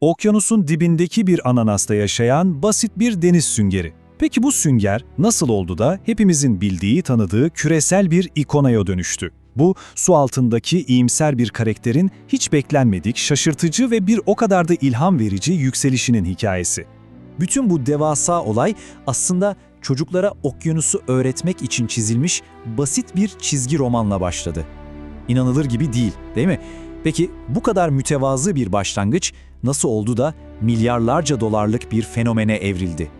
Okyanusun dibindeki bir ananasta yaşayan basit bir deniz süngeri. Peki bu sünger nasıl oldu da hepimizin bildiği, tanıdığı küresel bir ikonaya dönüştü? Bu, su altındaki iyimser bir karakterin hiç beklenmedik, şaşırtıcı ve bir o kadar da ilham verici yükselişinin hikayesi. Bütün bu devasa olay aslında çocuklara okyanusu öğretmek için çizilmiş basit bir çizgi romanla başladı. İnanılır gibi değil, değil mi? Peki bu kadar mütevazı bir başlangıç nasıl oldu da milyarlarca dolarlık bir fenomene evrildi?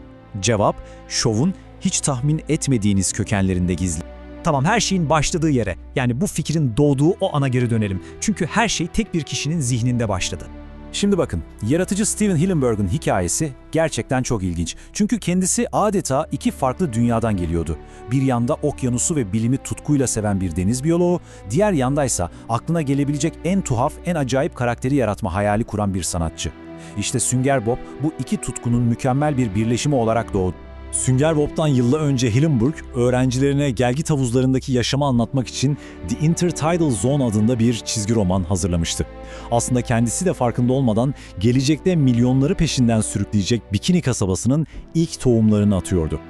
Cevap, şovun hiç tahmin etmediğiniz kökenlerinde gizli. Tamam her şeyin başladığı yere yani bu fikrin doğduğu o ana geri dönelim. Çünkü her şey tek bir kişinin zihninde başladı. Şimdi bakın, yaratıcı Steven Hillenburg'un hikayesi gerçekten çok ilginç. Çünkü kendisi adeta iki farklı dünyadan geliyordu. Bir yanda okyanusu ve bilimi tutkuyla seven bir deniz biyoloğu, diğer yandaysa aklına gelebilecek en tuhaf, en acayip karakteri yaratma hayali kuran bir sanatçı. İşte Sünger Bob bu iki tutkunun mükemmel bir birleşimi olarak doğdu. Sünger Bob'tan yıllar önce Hillenburg, öğrencilerine gelgit havuzlarındaki yaşamı anlatmak için The Intertidal Zone adında bir çizgi roman hazırlamıştı. Aslında kendisi de farkında olmadan gelecekte milyonları peşinden sürükleyecek Bikini kasabasının ilk tohumlarını atıyordu.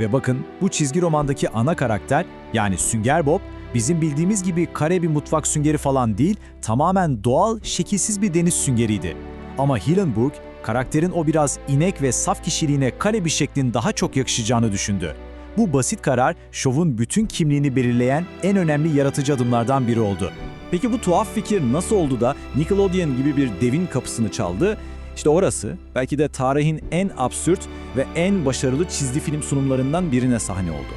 Ve bakın bu çizgi romandaki ana karakter yani Sünger Bob bizim bildiğimiz gibi kare bir mutfak süngeri falan değil tamamen doğal şekilsiz bir deniz süngeriydi. Ama Hillenburg karakterin o biraz inek ve saf kişiliğine kare bir şeklin daha çok yakışacağını düşündü. Bu basit karar şovun bütün kimliğini belirleyen en önemli yaratıcı adımlardan biri oldu. Peki bu tuhaf fikir nasıl oldu da Nickelodeon gibi bir devin kapısını çaldı? İşte orası belki de tarihin en absürt ve en başarılı çizgi film sunumlarından birine sahne oldu.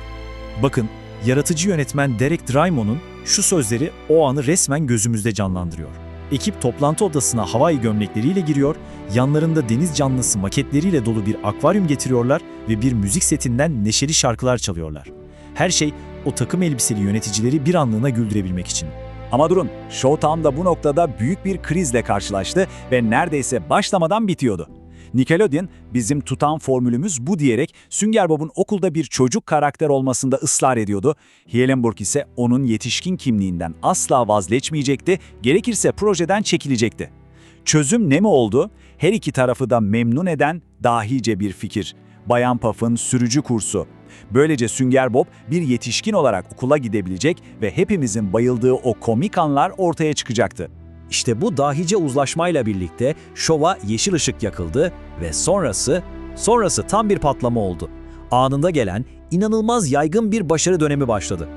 Bakın, yaratıcı yönetmen Derek Draymon'un şu sözleri o anı resmen gözümüzde canlandırıyor. Ekip toplantı odasına havai gömlekleriyle giriyor, yanlarında deniz canlısı maketleriyle dolu bir akvaryum getiriyorlar ve bir müzik setinden neşeli şarkılar çalıyorlar. Her şey o takım elbiseli yöneticileri bir anlığına güldürebilmek için. Ama durun, show tam da bu noktada büyük bir krizle karşılaştı ve neredeyse başlamadan bitiyordu. Nickelodeon, bizim tutan formülümüz bu diyerek Sünger Bob'un okulda bir çocuk karakter olmasında ısrar ediyordu. Hillenburg ise onun yetişkin kimliğinden asla vazgeçmeyecekti, gerekirse projeden çekilecekti. Çözüm ne mi oldu? Her iki tarafı da memnun eden dahice bir fikir. Bayan Puff'ın sürücü kursu. Böylece Sünger Bob bir yetişkin olarak okula gidebilecek ve hepimizin bayıldığı o komik anlar ortaya çıkacaktı. İşte bu dahice uzlaşmayla birlikte şova yeşil ışık yakıldı ve sonrası, sonrası tam bir patlama oldu. Anında gelen inanılmaz yaygın bir başarı dönemi başladı.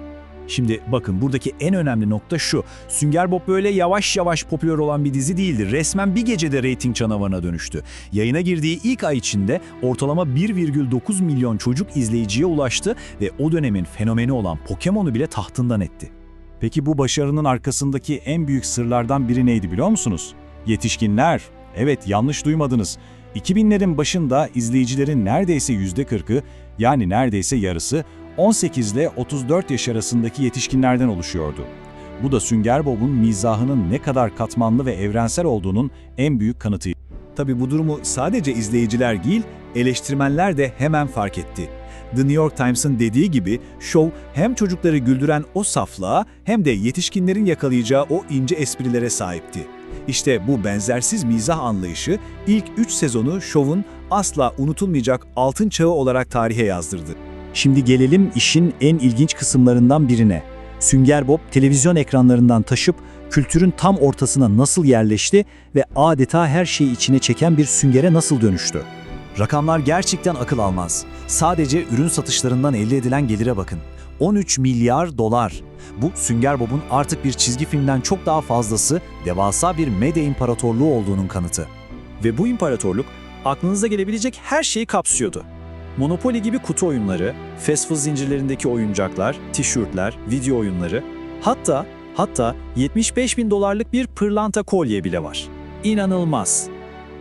Şimdi bakın buradaki en önemli nokta şu. Sünger Bob böyle yavaş yavaş popüler olan bir dizi değildi. Resmen bir gecede reyting canavarına dönüştü. Yayına girdiği ilk ay içinde ortalama 1,9 milyon çocuk izleyiciye ulaştı ve o dönemin fenomeni olan Pokemon'u bile tahtından etti. Peki bu başarının arkasındaki en büyük sırlardan biri neydi biliyor musunuz? Yetişkinler. Evet yanlış duymadınız. 2000'lerin başında izleyicilerin neredeyse %40'ı yani neredeyse yarısı 18 ile 34 yaş arasındaki yetişkinlerden oluşuyordu. Bu da Sünger Bob'un mizahının ne kadar katmanlı ve evrensel olduğunun en büyük kanıtıydı. Tabi bu durumu sadece izleyiciler değil, eleştirmenler de hemen fark etti. The New York Times'ın dediği gibi show hem çocukları güldüren o saflığa hem de yetişkinlerin yakalayacağı o ince esprilere sahipti. İşte bu benzersiz mizah anlayışı ilk 3 sezonu şovun asla unutulmayacak altın çağı olarak tarihe yazdırdı. Şimdi gelelim işin en ilginç kısımlarından birine. Sünger Bob televizyon ekranlarından taşıp kültürün tam ortasına nasıl yerleşti ve adeta her şeyi içine çeken bir süngere nasıl dönüştü? Rakamlar gerçekten akıl almaz. Sadece ürün satışlarından elde edilen gelire bakın. 13 milyar dolar. Bu Sünger Bob'un artık bir çizgi filmden çok daha fazlası devasa bir medya imparatorluğu olduğunun kanıtı. Ve bu imparatorluk aklınıza gelebilecek her şeyi kapsıyordu. Monopoly gibi kutu oyunları, fast food zincirlerindeki oyuncaklar, tişörtler, video oyunları, hatta hatta 75 bin dolarlık bir pırlanta kolye bile var. İnanılmaz.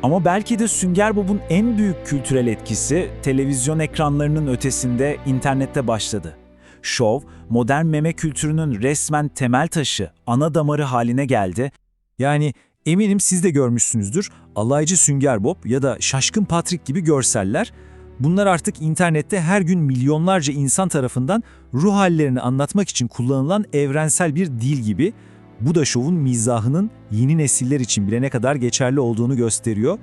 Ama belki de Sünger Bob'un en büyük kültürel etkisi televizyon ekranlarının ötesinde internette başladı. Şov, modern meme kültürünün resmen temel taşı, ana damarı haline geldi. Yani eminim siz de görmüşsünüzdür, alaycı Sünger Bob ya da şaşkın Patrick gibi görseller. Bunlar artık internette her gün milyonlarca insan tarafından ruh hallerini anlatmak için kullanılan evrensel bir dil gibi. Bu da şovun mizahının yeni nesiller için bile ne kadar geçerli olduğunu gösteriyor.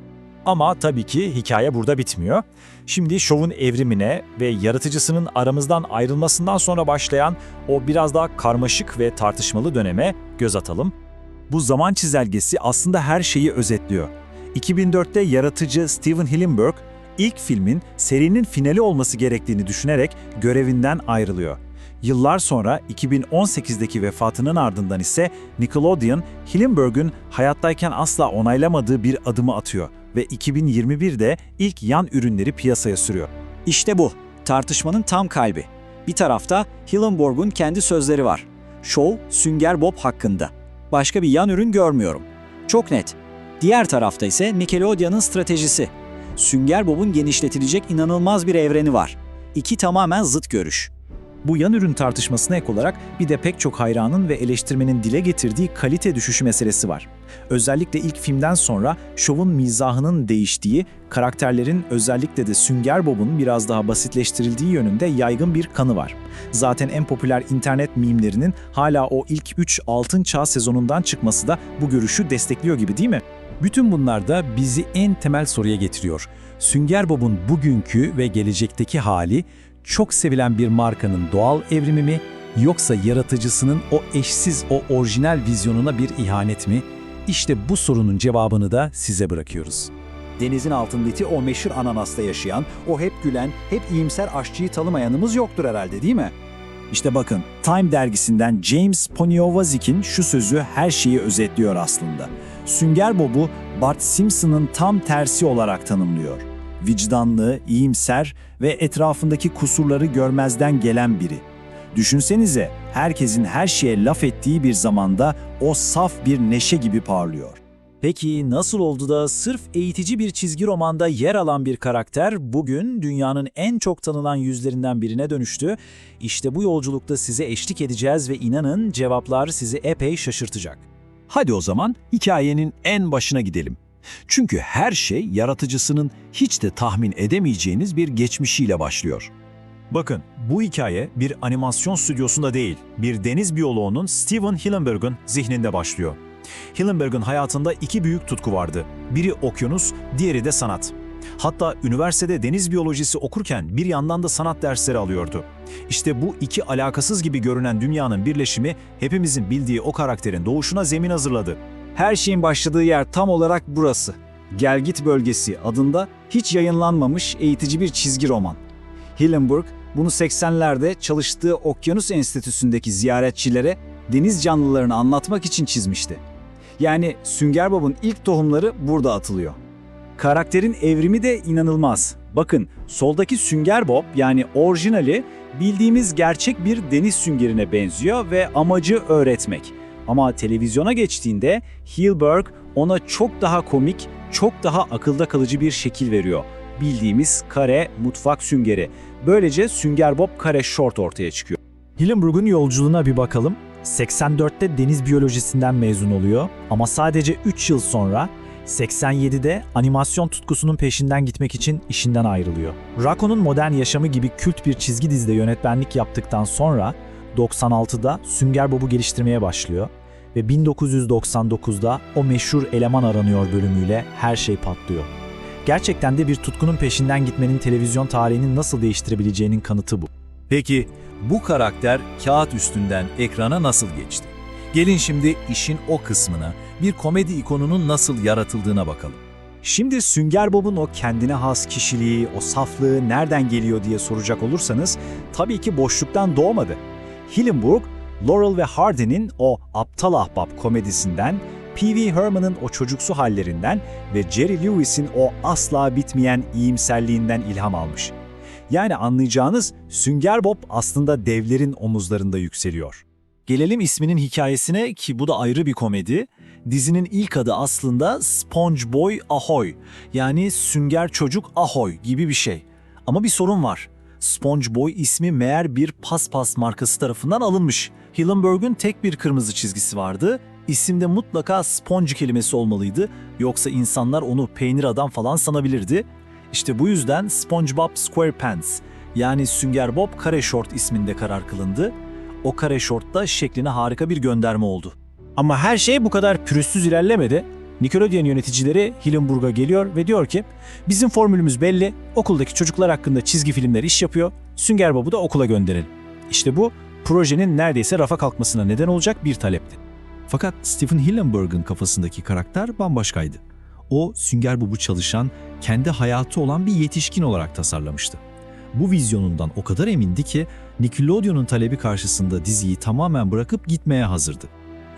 Ama tabii ki hikaye burada bitmiyor. Şimdi şovun evrimine ve yaratıcısının aramızdan ayrılmasından sonra başlayan o biraz daha karmaşık ve tartışmalı döneme göz atalım. Bu zaman çizelgesi aslında her şeyi özetliyor. 2004'te yaratıcı Steven Hillenburg ilk filmin serinin finali olması gerektiğini düşünerek görevinden ayrılıyor. Yıllar sonra 2018'deki vefatının ardından ise Nickelodeon, Hillenburg'un hayattayken asla onaylamadığı bir adımı atıyor ve 2021'de ilk yan ürünleri piyasaya sürüyor. İşte bu, tartışmanın tam kalbi. Bir tarafta Hillenborg'un kendi sözleri var. Show, Sünger Bob hakkında. Başka bir yan ürün görmüyorum. Çok net. Diğer tarafta ise Nickelodeon'un stratejisi. Sünger Bob'un genişletilecek inanılmaz bir evreni var. İki tamamen zıt görüş. Bu yan ürün tartışmasına ek olarak bir de pek çok hayranın ve eleştirmenin dile getirdiği kalite düşüşü meselesi var. Özellikle ilk filmden sonra şovun mizahının değiştiği, karakterlerin özellikle de Sünger Bob'un biraz daha basitleştirildiği yönünde yaygın bir kanı var. Zaten en popüler internet mimlerinin hala o ilk 3 altın çağ sezonundan çıkması da bu görüşü destekliyor gibi değil mi? Bütün bunlar da bizi en temel soruya getiriyor. Sünger Bob'un bugünkü ve gelecekteki hali çok sevilen bir markanın doğal evrimi mi yoksa yaratıcısının o eşsiz o orijinal vizyonuna bir ihanet mi? İşte bu sorunun cevabını da size bırakıyoruz. Denizin altındaki o meşhur ananasta yaşayan, o hep gülen, hep iyimser aşçıyı tanımayanımız yoktur herhalde değil mi? İşte bakın, Time dergisinden James Poniowazik'in şu sözü her şeyi özetliyor aslında. Sünger Bob'u Bart Simpson'ın tam tersi olarak tanımlıyor. Vicdanlı, iyimser ve etrafındaki kusurları görmezden gelen biri. Düşünsenize, herkesin her şeye laf ettiği bir zamanda o saf bir neşe gibi parlıyor. Peki nasıl oldu da sırf eğitici bir çizgi romanda yer alan bir karakter bugün dünyanın en çok tanınan yüzlerinden birine dönüştü? İşte bu yolculukta size eşlik edeceğiz ve inanın cevaplar sizi epey şaşırtacak. Hadi o zaman hikayenin en başına gidelim. Çünkü her şey yaratıcısının hiç de tahmin edemeyeceğiniz bir geçmişiyle başlıyor. Bakın, bu hikaye bir animasyon stüdyosunda değil, bir deniz biyoloğunun Steven Hillenburg'un zihninde başlıyor. Hillenburg'un hayatında iki büyük tutku vardı. Biri okyanus, diğeri de sanat. Hatta üniversitede deniz biyolojisi okurken bir yandan da sanat dersleri alıyordu. İşte bu iki alakasız gibi görünen dünyanın birleşimi hepimizin bildiği o karakterin doğuşuna zemin hazırladı. Her şeyin başladığı yer tam olarak burası. Gelgit Bölgesi adında hiç yayınlanmamış eğitici bir çizgi roman. Hillenburg bunu 80'lerde çalıştığı Okyanus Enstitüsü'ndeki ziyaretçilere deniz canlılarını anlatmak için çizmişti. Yani Sünger Bob'un ilk tohumları burada atılıyor. Karakterin evrimi de inanılmaz. Bakın soldaki Sünger Bob yani orijinali bildiğimiz gerçek bir deniz süngerine benziyor ve amacı öğretmek. Ama televizyona geçtiğinde Hilberg ona çok daha komik, çok daha akılda kalıcı bir şekil veriyor. Bildiğimiz kare mutfak süngeri. Böylece Sünger Bob kare short ortaya çıkıyor. Hillenburg'un yolculuğuna bir bakalım. 84'te deniz biyolojisinden mezun oluyor ama sadece 3 yıl sonra 87'de animasyon tutkusunun peşinden gitmek için işinden ayrılıyor. Rako'nun modern yaşamı gibi kült bir çizgi dizide yönetmenlik yaptıktan sonra 96'da Sünger Bob'u geliştirmeye başlıyor ve 1999'da o meşhur eleman aranıyor bölümüyle her şey patlıyor. Gerçekten de bir tutkunun peşinden gitmenin televizyon tarihini nasıl değiştirebileceğinin kanıtı bu. Peki bu karakter kağıt üstünden ekrana nasıl geçti? Gelin şimdi işin o kısmına, bir komedi ikonunun nasıl yaratıldığına bakalım. Şimdi Sünger Bob'un o kendine has kişiliği, o saflığı nereden geliyor diye soracak olursanız tabii ki boşluktan doğmadı. Hillenburg, Laurel ve Hardy'nin o aptal ahbap komedisinden, Pee Herman'ın o çocuksu hallerinden ve Jerry Lewis'in o asla bitmeyen iyimserliğinden ilham almış. Yani anlayacağınız Sünger Bob aslında devlerin omuzlarında yükseliyor. Gelelim isminin hikayesine ki bu da ayrı bir komedi. Dizinin ilk adı aslında SpongeBoy Ahoy yani Sünger Çocuk Ahoy gibi bir şey. Ama bir sorun var. SpongeBoy ismi meğer bir paspas markası tarafından alınmış. Hillenburg'un tek bir kırmızı çizgisi vardı. İsimde mutlaka sponge kelimesi olmalıydı. Yoksa insanlar onu peynir adam falan sanabilirdi. İşte bu yüzden SpongeBob SquarePants yani Sünger Bob Kare Short isminde karar kılındı. O kare şortta şekline harika bir gönderme oldu. Ama her şey bu kadar pürüzsüz ilerlemedi. Nickelodeon yöneticileri Hillenburg'a geliyor ve diyor ki bizim formülümüz belli, okuldaki çocuklar hakkında çizgi filmler iş yapıyor, Sünger Bob'u da okula gönderelim. İşte bu projenin neredeyse rafa kalkmasına neden olacak bir talepti. Fakat Stephen Hillenburg'un kafasındaki karakter bambaşkaydı. O, Sünger Bob'u çalışan, kendi hayatı olan bir yetişkin olarak tasarlamıştı. Bu vizyonundan o kadar emindi ki Nickelodeon'un talebi karşısında diziyi tamamen bırakıp gitmeye hazırdı.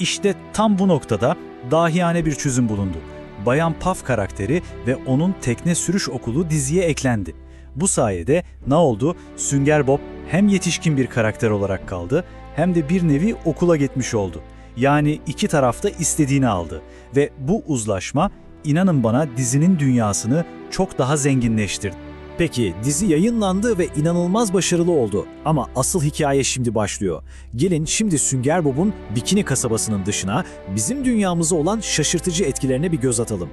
İşte tam bu noktada dahiyane bir çözüm bulundu. Bayan Puff karakteri ve onun tekne sürüş okulu diziye eklendi. Bu sayede ne oldu? Sünger Bob hem yetişkin bir karakter olarak kaldı hem de bir nevi okula gitmiş oldu. Yani iki tarafta istediğini aldı ve bu uzlaşma inanın bana dizinin dünyasını çok daha zenginleştirdi. Peki dizi yayınlandı ve inanılmaz başarılı oldu. Ama asıl hikaye şimdi başlıyor. Gelin şimdi Sünger Bob'un Bikini kasabasının dışına bizim dünyamıza olan şaşırtıcı etkilerine bir göz atalım.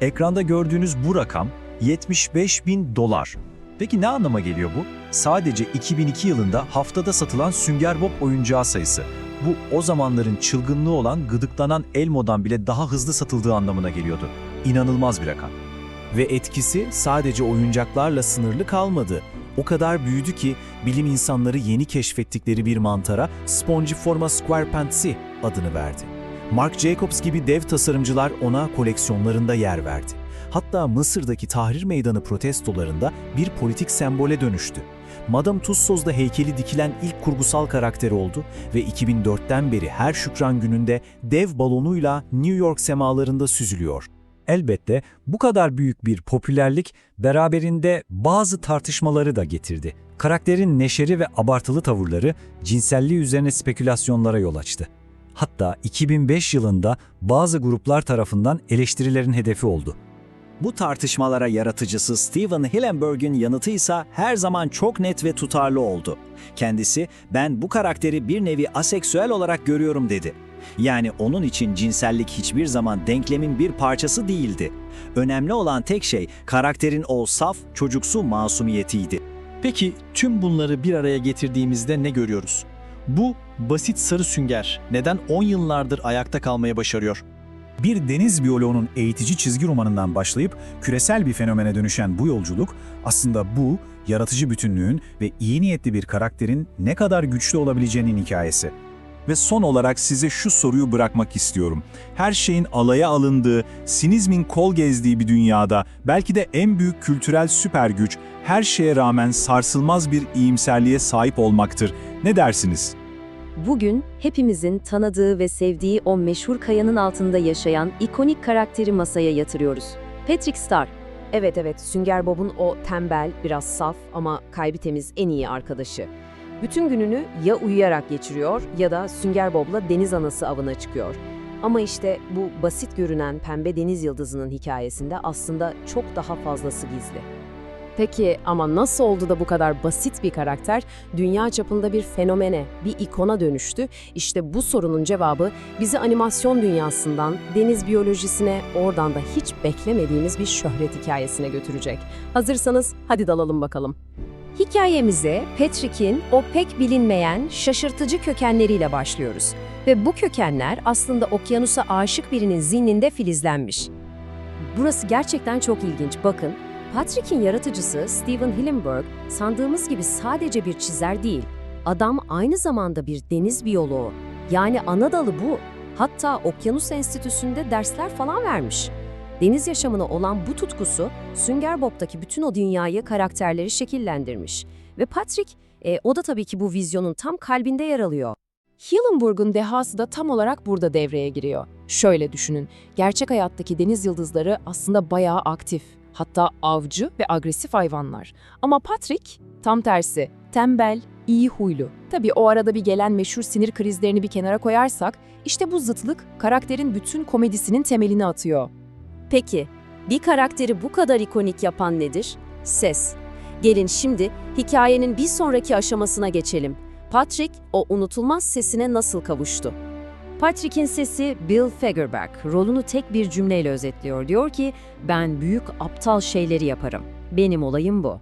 Ekranda gördüğünüz bu rakam 75 bin dolar. Peki ne anlama geliyor bu? Sadece 2002 yılında haftada satılan Sünger Bob oyuncağı sayısı. Bu o zamanların çılgınlığı olan gıdıklanan Elmo'dan bile daha hızlı satıldığı anlamına geliyordu. İnanılmaz bir rakam. Ve etkisi sadece oyuncaklarla sınırlı kalmadı. O kadar büyüdü ki bilim insanları yeni keşfettikleri bir mantara Spongiforma squarepantsi adını verdi. Marc Jacobs gibi dev tasarımcılar ona koleksiyonlarında yer verdi. Hatta Mısır'daki Tahrir Meydanı protestolarında bir politik sembole dönüştü. Madame Tussauds'da heykeli dikilen ilk kurgusal karakter oldu ve 2004'ten beri her şükran gününde dev balonuyla New York semalarında süzülüyor. Elbette bu kadar büyük bir popülerlik beraberinde bazı tartışmaları da getirdi. Karakterin neşeri ve abartılı tavırları cinselliği üzerine spekülasyonlara yol açtı. Hatta 2005 yılında bazı gruplar tarafından eleştirilerin hedefi oldu. Bu tartışmalara yaratıcısı Steven Hillenburg'un yanıtı ise her zaman çok net ve tutarlı oldu. Kendisi, ben bu karakteri bir nevi aseksüel olarak görüyorum dedi. Yani onun için cinsellik hiçbir zaman denklemin bir parçası değildi. Önemli olan tek şey karakterin o saf, çocuksu masumiyetiydi. Peki tüm bunları bir araya getirdiğimizde ne görüyoruz? Bu basit sarı sünger neden 10 yıllardır ayakta kalmaya başarıyor? Bir deniz biyoloğunun eğitici çizgi romanından başlayıp küresel bir fenomene dönüşen bu yolculuk aslında bu yaratıcı bütünlüğün ve iyi niyetli bir karakterin ne kadar güçlü olabileceğinin hikayesi. Ve son olarak size şu soruyu bırakmak istiyorum. Her şeyin alaya alındığı, sinizmin kol gezdiği bir dünyada belki de en büyük kültürel süper güç her şeye rağmen sarsılmaz bir iyimserliğe sahip olmaktır. Ne dersiniz? Bugün hepimizin tanıdığı ve sevdiği o meşhur kayanın altında yaşayan ikonik karakteri masaya yatırıyoruz. Patrick Star. Evet evet Sünger Bob'un o tembel, biraz saf ama kalbi temiz en iyi arkadaşı. Bütün gününü ya uyuyarak geçiriyor ya da Sünger Bob'la deniz anası avına çıkıyor. Ama işte bu basit görünen pembe deniz yıldızının hikayesinde aslında çok daha fazlası gizli. Peki ama nasıl oldu da bu kadar basit bir karakter dünya çapında bir fenomene, bir ikona dönüştü? İşte bu sorunun cevabı bizi animasyon dünyasından deniz biyolojisine, oradan da hiç beklemediğimiz bir şöhret hikayesine götürecek. Hazırsanız hadi dalalım bakalım. Hikayemize Patrick'in o pek bilinmeyen, şaşırtıcı kökenleriyle başlıyoruz. Ve bu kökenler aslında okyanusa aşık birinin zihninde filizlenmiş. Burası gerçekten çok ilginç. Bakın, Patrick'in yaratıcısı Steven Hillenburg sandığımız gibi sadece bir çizer değil. Adam aynı zamanda bir deniz biyoloğu. Yani ana dalı bu. Hatta Okyanus Enstitüsü'nde dersler falan vermiş. Deniz yaşamına olan bu tutkusu Sünger Bob'taki bütün o dünyayı, karakterleri şekillendirmiş. Ve Patrick, e, o da tabii ki bu vizyonun tam kalbinde yer alıyor. Hillenburg'un dehası da tam olarak burada devreye giriyor. Şöyle düşünün, gerçek hayattaki deniz yıldızları aslında bayağı aktif. Hatta avcı ve agresif hayvanlar. Ama Patrick tam tersi, tembel, iyi huylu. Tabii o arada bir gelen meşhur sinir krizlerini bir kenara koyarsak, işte bu zıtlık karakterin bütün komedisinin temelini atıyor. Peki, bir karakteri bu kadar ikonik yapan nedir? Ses. Gelin şimdi hikayenin bir sonraki aşamasına geçelim. Patrick o unutulmaz sesine nasıl kavuştu? Patrick'in sesi Bill Fagerback rolünü tek bir cümleyle özetliyor. Diyor ki, ben büyük aptal şeyleri yaparım. Benim olayım bu.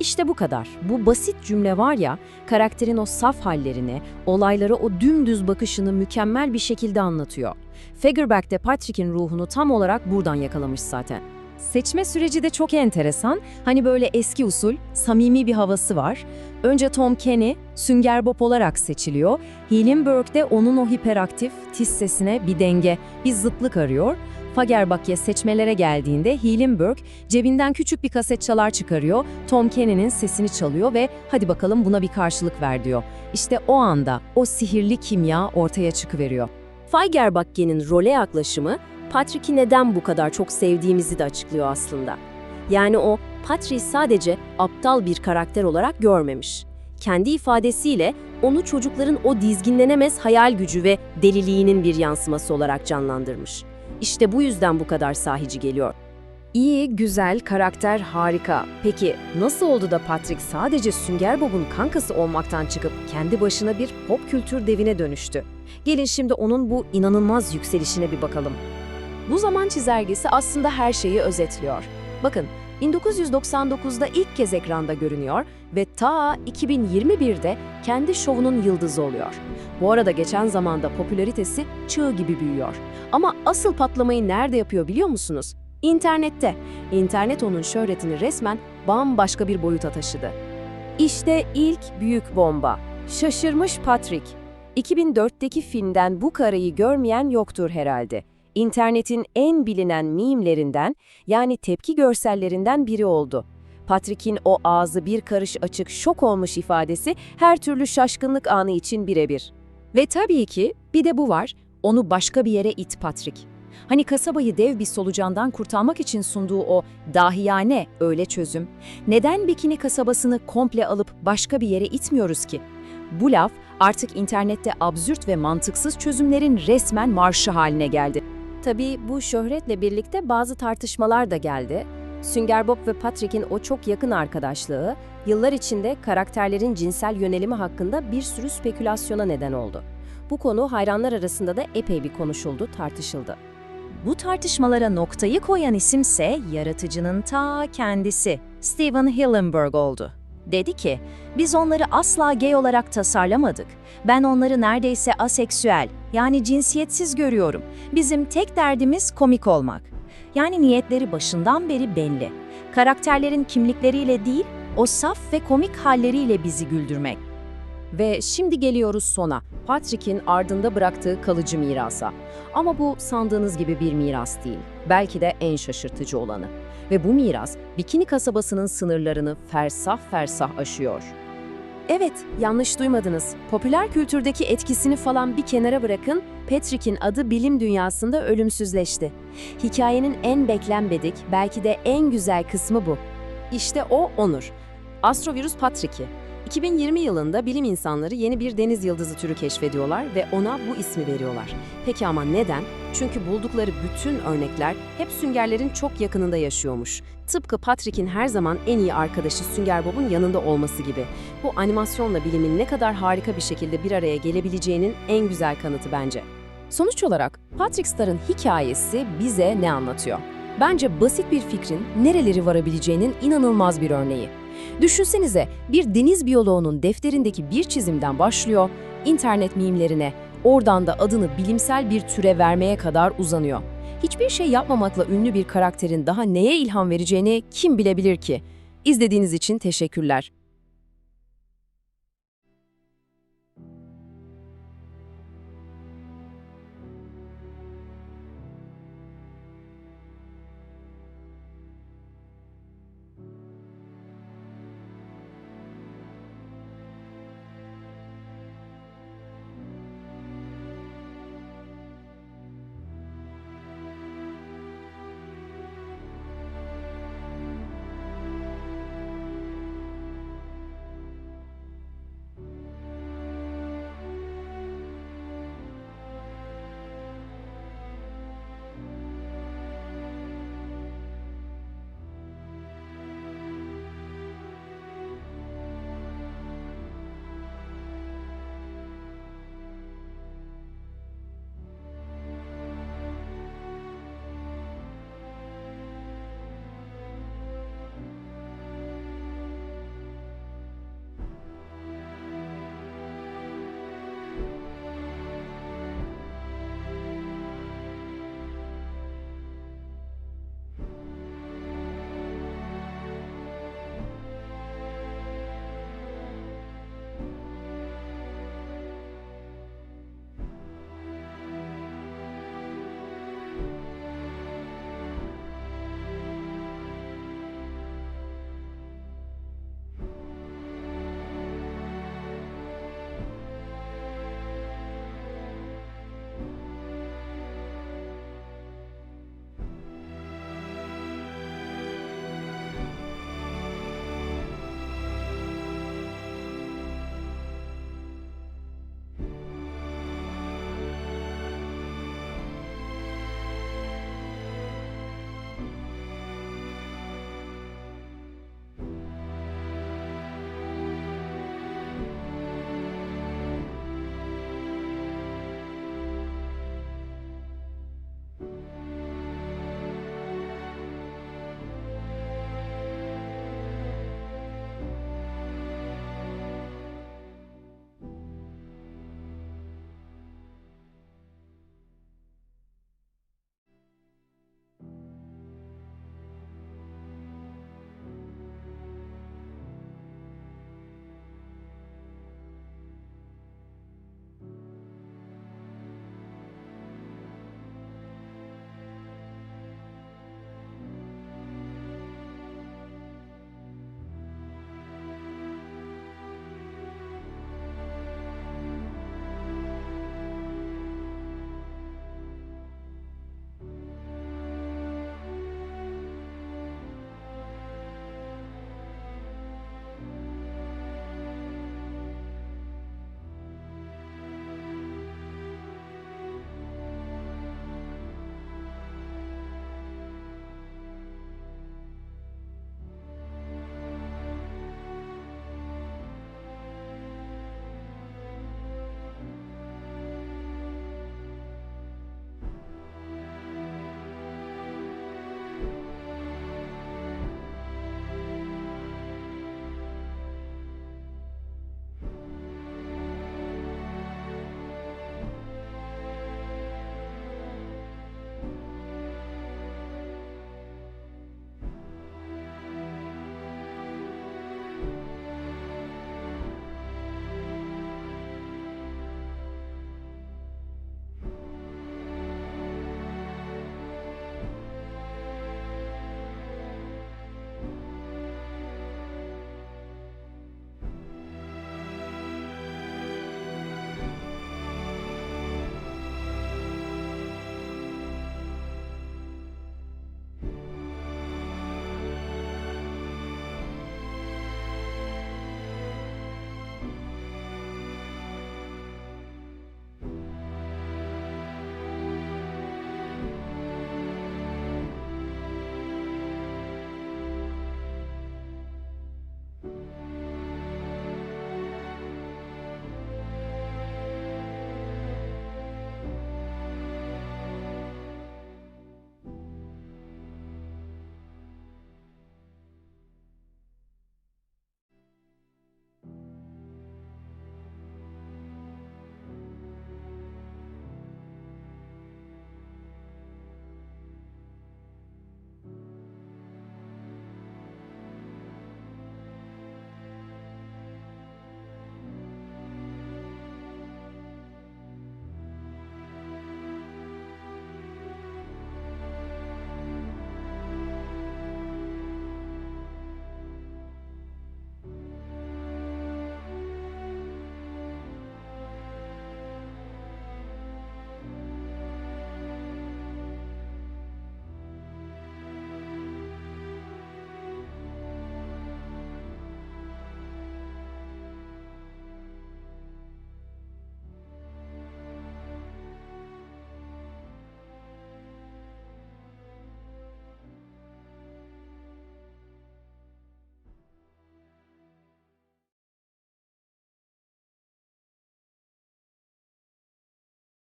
İşte bu kadar. Bu basit cümle var ya, karakterin o saf hallerini, olaylara o dümdüz bakışını mükemmel bir şekilde anlatıyor. Fagerback de Patrick'in ruhunu tam olarak buradan yakalamış zaten. Seçme süreci de çok enteresan. Hani böyle eski usul, samimi bir havası var. Önce Tom Kenny, Sünger Bob olarak seçiliyor. Hillenburg de onun o hiperaktif, tiz sesine bir denge, bir zıtlık arıyor. Fagerbak'ya seçmelere geldiğinde Hillenburg cebinden küçük bir kaset çalar çıkarıyor, Tom Kenny'nin sesini çalıyor ve hadi bakalım buna bir karşılık ver diyor. İşte o anda o sihirli kimya ortaya çıkıveriyor. Feigerbach'in role yaklaşımı Patrick'i neden bu kadar çok sevdiğimizi de açıklıyor aslında. Yani o Patrick'i sadece aptal bir karakter olarak görmemiş. Kendi ifadesiyle onu çocukların o dizginlenemez hayal gücü ve deliliğinin bir yansıması olarak canlandırmış. İşte bu yüzden bu kadar sahici geliyor. İyi, güzel, karakter harika. Peki nasıl oldu da Patrick sadece Sünger Bob'un kankası olmaktan çıkıp kendi başına bir pop kültür devine dönüştü? Gelin şimdi onun bu inanılmaz yükselişine bir bakalım. Bu zaman çizelgesi aslında her şeyi özetliyor. Bakın, 1999'da ilk kez ekranda görünüyor ve ta 2021'de kendi şovunun yıldızı oluyor. Bu arada geçen zamanda popülaritesi çığ gibi büyüyor. Ama asıl patlamayı nerede yapıyor biliyor musunuz? İnternette. İnternet onun şöhretini resmen bambaşka bir boyuta taşıdı. İşte ilk büyük bomba. Şaşırmış Patrick. 2004'teki filmden bu karayı görmeyen yoktur herhalde. İnternetin en bilinen mimlerinden yani tepki görsellerinden biri oldu. Patrick'in o ağzı bir karış açık şok olmuş ifadesi her türlü şaşkınlık anı için birebir. Ve tabii ki bir de bu var, onu başka bir yere it Patrick. Hani kasabayı dev bir solucandan kurtarmak için sunduğu o dahiyane öyle çözüm. Neden Bikini kasabasını komple alıp başka bir yere itmiyoruz ki? Bu laf artık internette absürt ve mantıksız çözümlerin resmen marşı haline geldi. Tabii bu şöhretle birlikte bazı tartışmalar da geldi. Sünger Bob ve Patrick'in o çok yakın arkadaşlığı, yıllar içinde karakterlerin cinsel yönelimi hakkında bir sürü spekülasyona neden oldu. Bu konu hayranlar arasında da epey bir konuşuldu, tartışıldı. Bu tartışmalara noktayı koyan isimse yaratıcının ta kendisi, Steven Hillenburg oldu. Dedi ki, biz onları asla gay olarak tasarlamadık. Ben onları neredeyse aseksüel, yani cinsiyetsiz görüyorum. Bizim tek derdimiz komik olmak. Yani niyetleri başından beri belli. Karakterlerin kimlikleriyle değil, o saf ve komik halleriyle bizi güldürmek. Ve şimdi geliyoruz sona. Patrick'in ardında bıraktığı kalıcı mirasa. Ama bu sandığınız gibi bir miras değil. Belki de en şaşırtıcı olanı. Ve bu miras Bikini kasabasının sınırlarını fersah fersah aşıyor. Evet, yanlış duymadınız. Popüler kültürdeki etkisini falan bir kenara bırakın, Patrick'in adı bilim dünyasında ölümsüzleşti. Hikayenin en beklenmedik, belki de en güzel kısmı bu. İşte o Onur. Astrovirus Patrick'i. 2020 yılında bilim insanları yeni bir deniz yıldızı türü keşfediyorlar ve ona bu ismi veriyorlar. Peki ama neden? Çünkü buldukları bütün örnekler hep süngerlerin çok yakınında yaşıyormuş. Tıpkı Patrick'in her zaman en iyi arkadaşı Sünger Bob'un yanında olması gibi. Bu animasyonla bilimin ne kadar harika bir şekilde bir araya gelebileceğinin en güzel kanıtı bence. Sonuç olarak Patrick Star'ın hikayesi bize ne anlatıyor? Bence basit bir fikrin nereleri varabileceğinin inanılmaz bir örneği. Düşünsenize bir deniz biyoloğunun defterindeki bir çizimden başlıyor, internet mimlerine, oradan da adını bilimsel bir türe vermeye kadar uzanıyor. Hiçbir şey yapmamakla ünlü bir karakterin daha neye ilham vereceğini kim bilebilir ki? İzlediğiniz için teşekkürler.